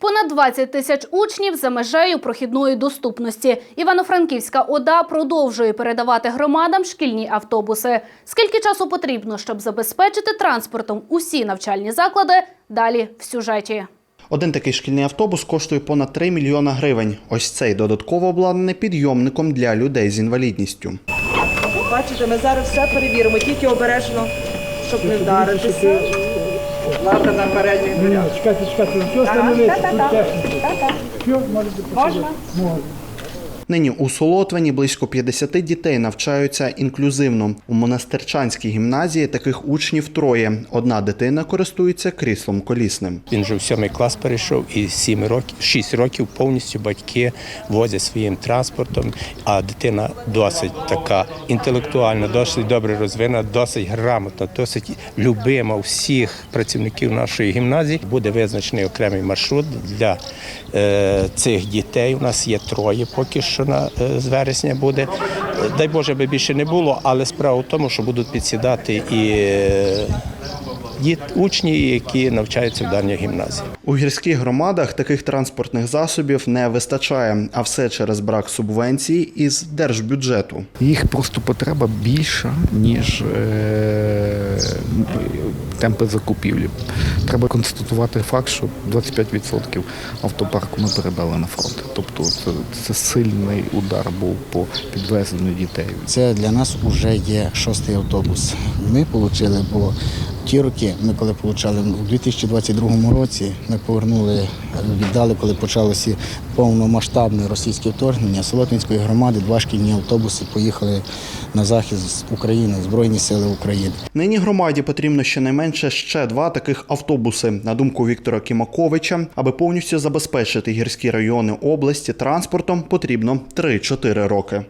Понад 20 тисяч учнів за межею прохідної доступності. Івано-Франківська ОДА продовжує передавати громадам шкільні автобуси. Скільки часу потрібно, щоб забезпечити транспортом усі навчальні заклади? Далі в сюжеті. Один такий шкільний автобус коштує понад 3 мільйона гривень. Ось цей додатково обладнаний підйомником для людей з інвалідністю. Бачите, ми зараз все перевіримо, тільки обережно, щоб не вдаритися. Лапа на передніх дверях. Чекайте, чекайте, все техніка. Все, можете Можна? Можна. Нині у Солотвині близько 50 дітей навчаються інклюзивно. У монастирчанській гімназії таких учнів троє. Одна дитина користується кріслом колісним. Він вже в сьомий клас перейшов і 7 років, 6 років повністю батьки возять своїм транспортом. А дитина досить така інтелектуальна, досить добре розвинена, досить грамотна, досить любима всіх працівників нашої гімназії. Буде визначений окремий маршрут для е, цих дітей. У нас є троє поки що на е, з вересня буде. Е, Дай Боже, би більше не було, але справа в тому, що будуть підсідати і. Діт, учні, які навчаються в даній гімназії. У гірських громадах таких транспортних засобів не вистачає, а все через брак субвенцій із держбюджету. Їх просто потреба більша, ніж е, темпи закупівлі. Треба констатувати факт, що 25% автопарку ми передали на фронт. Тобто це, це сильний удар був по підвезенню дітей. Це для нас вже є шостий автобус. Ми отримали, бо ті роки, ми коли отримали у 2022 році, ми повернули, віддали, коли почалося повномасштабне російське вторгнення Солотвинської громади, два шкільні автобуси поїхали на захист України, Збройні Сили України. Нині громаді потрібно щонайменше ще два таких автобуси. На думку Віктора Кімаковича, аби повністю забезпечити гірські райони області транспортом, потрібно 3-4 роки.